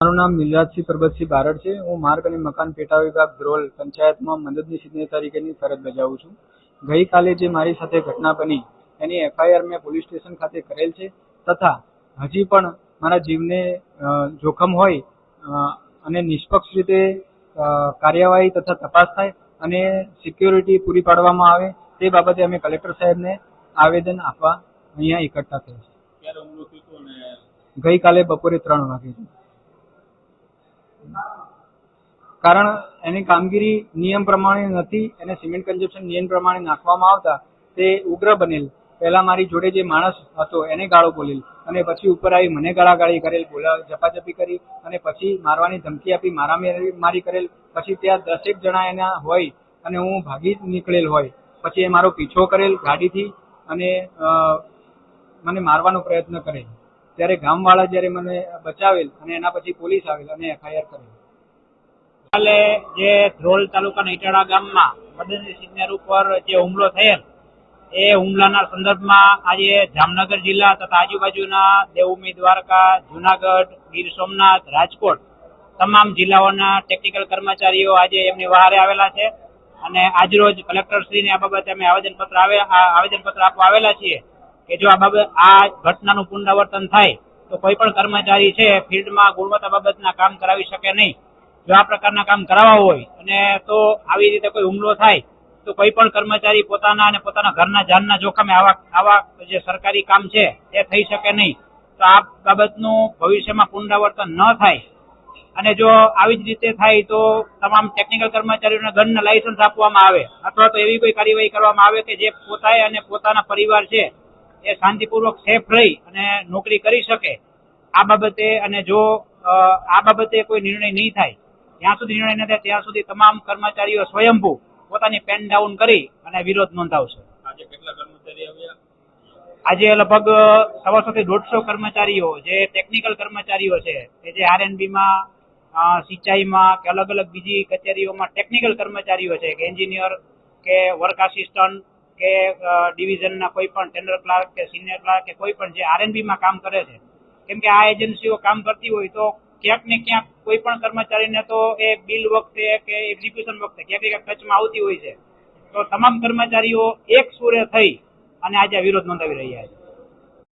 મારું નામ નિલરાજસિંહ પરબતસિંહ બારડ છે. હું માર્ગ અને મકાન પેટા વિભાગ ધ્રોલ પંચાયતમાં મદદનીશ ઇજનેર તરીકેની ફરજ બજાવું છું. ગઈકાલે જે મારી સાથે ઘટના બની એની એફઆઈઆર મેં પોલીસ સ્ટેશન ખાતે કરેલ છે તથા હજી પણ મારા જીવને જોખમ હોય અને નિષ્પક્ષ રીતે કાર્યવાહી તથા તપાસ થાય અને સિક્યોરિટી પૂરી પાડવામાં આવે તે બાબતે અમે કલેક્ટર સાહેબને આવેદન આપવા અહીંયા એકઠા થયા છે ગઈકાલે બપોરે ત્રણ વાગે છે કારણ એની કામગીરી નિયમ પ્રમાણે નથી અને સિમેન્ટ કન્ઝપ્શન નિયમ પ્રમાણે નાખવામાં આવતા તે ઉગ્ર બનેલ. પહેલા મારી જોડે જે માણસ હતો એને ગાળો બોલેલ અને પછી ઉપર આવી મને ગાળાગાળી કરેલ, બોલા ઝપાઝપી કરી અને પછી મારવાની ધમકી આપી મારા મારી કરેલ. પછી ત્યાં દસેક જણા એના હોય અને હું ભાગી નીકળેલ હોય. પછી એ મારો પીછો કરેલ ગાડીથી અને મને મારવાનો પ્રયત્ન કરેલ. ત્યારે ગામવાળા જ્યારે મને બચાવેલ અને એના પછી પોલીસ આવેલ અને એફઆઈઆર કરેલ. કાલે જે ધ્રોલ તાલુકાના ઇટાળા ગામમાં મદનજી સિગ્નર ઉપર જે હુમલો થયેલ, એ હુમલાના સંદર્ભમાં આજે જામનગર જિલ્લા તથા આજુબાજુના દેવભૂમિ દ્વારકા, જુનાગઢ, ગીર સોમનાથ, રાજકોટ તમામ જિલ્લાઓના ટેકનિકલ કર્મચારીઓ આજે એમની વહારે આવેલા છે અને આજરોજ કલેક્ટરશ્રીને આ બાબતે અમે આવેદનપત્ર આવે આવેદનપત્ર આપવા આવેલા છીએ કે જો આ બાબત, આ ઘટનાનું પુનરાવર્તન થાય તો કોઈ પણ કર્મચારી છે, ફિલ્ડમાં ગુણવત્તા બાબતના કામ કરાવી શકે નહીં. જો આ પ્રકારના કામ કરાવવા હોય અને તો આવી રીતે કોઈ હુમલો થાય, તો કોઈ પણ કર્મચારી પોતાના અને પોતાના ઘરના જાનના જોખમે આવા આવા જે સરકારી કામ છે, એ થઈ શકે નહીં. તો આ બાબતનું ભવિષ્યમાં પુનરાવર્તન ન થાય. અને જો આવી જ રીતે થાય તો તમામ ટેકનિકલ કર્મચારીઓને ગનના લાયસન્સ આપવામાં આવે, અથવા તો એવી કોઈ કાર્યવાહી કરવામાં આવે કે જે પોતાએ અને પોતાના પરિવાર છે, એ શાંતિપૂર્વક સેફ રહી અને નોકરી કરી શકે. આ બાબતે અને જો આ બાબતે કોઈ નિર્ણય નહીં થાય જ્યાં સુધી નિર્ણય ન થાય ત્યાં સુધી તમામ કર્મચારીઓ સ્વયંભૂ પોતાની પેન ડાઉન કરી અને વિરોધ નોંધાવશે. આજે કેટલા કર્મચારી આવ્યા? આજે લગભગ સવાસો થી દોઢસો કર્મચારીઓ જે ટેકનિકલ કર્મચારીઓ છે કે જે આરએનબી માં સિંચાઈમાં કે અલગ અલગ બીજી કચેરીઓમાં ટેકનિકલ કર્મચારીઓ છે કે એન્જિનિયર કે વર્ક આસિસ્ટન્ટ કે ડિવિઝનના કોઈ પણ ટેન્ડર ક્લાર્ક કે સિનિયર ક્લાર્ક કે કોઈ પણ જે આરએનબી માં કામ કરે છે. કેમ કે આ એજન્સીઓ કામ કરતી હોય તો ક્યાંક ને ક્યાંક કોઈ પણ કર્મચારીને તો એ બિલ વખતે કે એક્ઝિક્યુશન વખતે ક્યાંક ને ક્યાંક ટચમાં આવતી હોય છે. તો તમામ કર્મચારીઓ એક સુરે થઈ અને આજે વિરોધ નોંધાવી રહ્યા છે.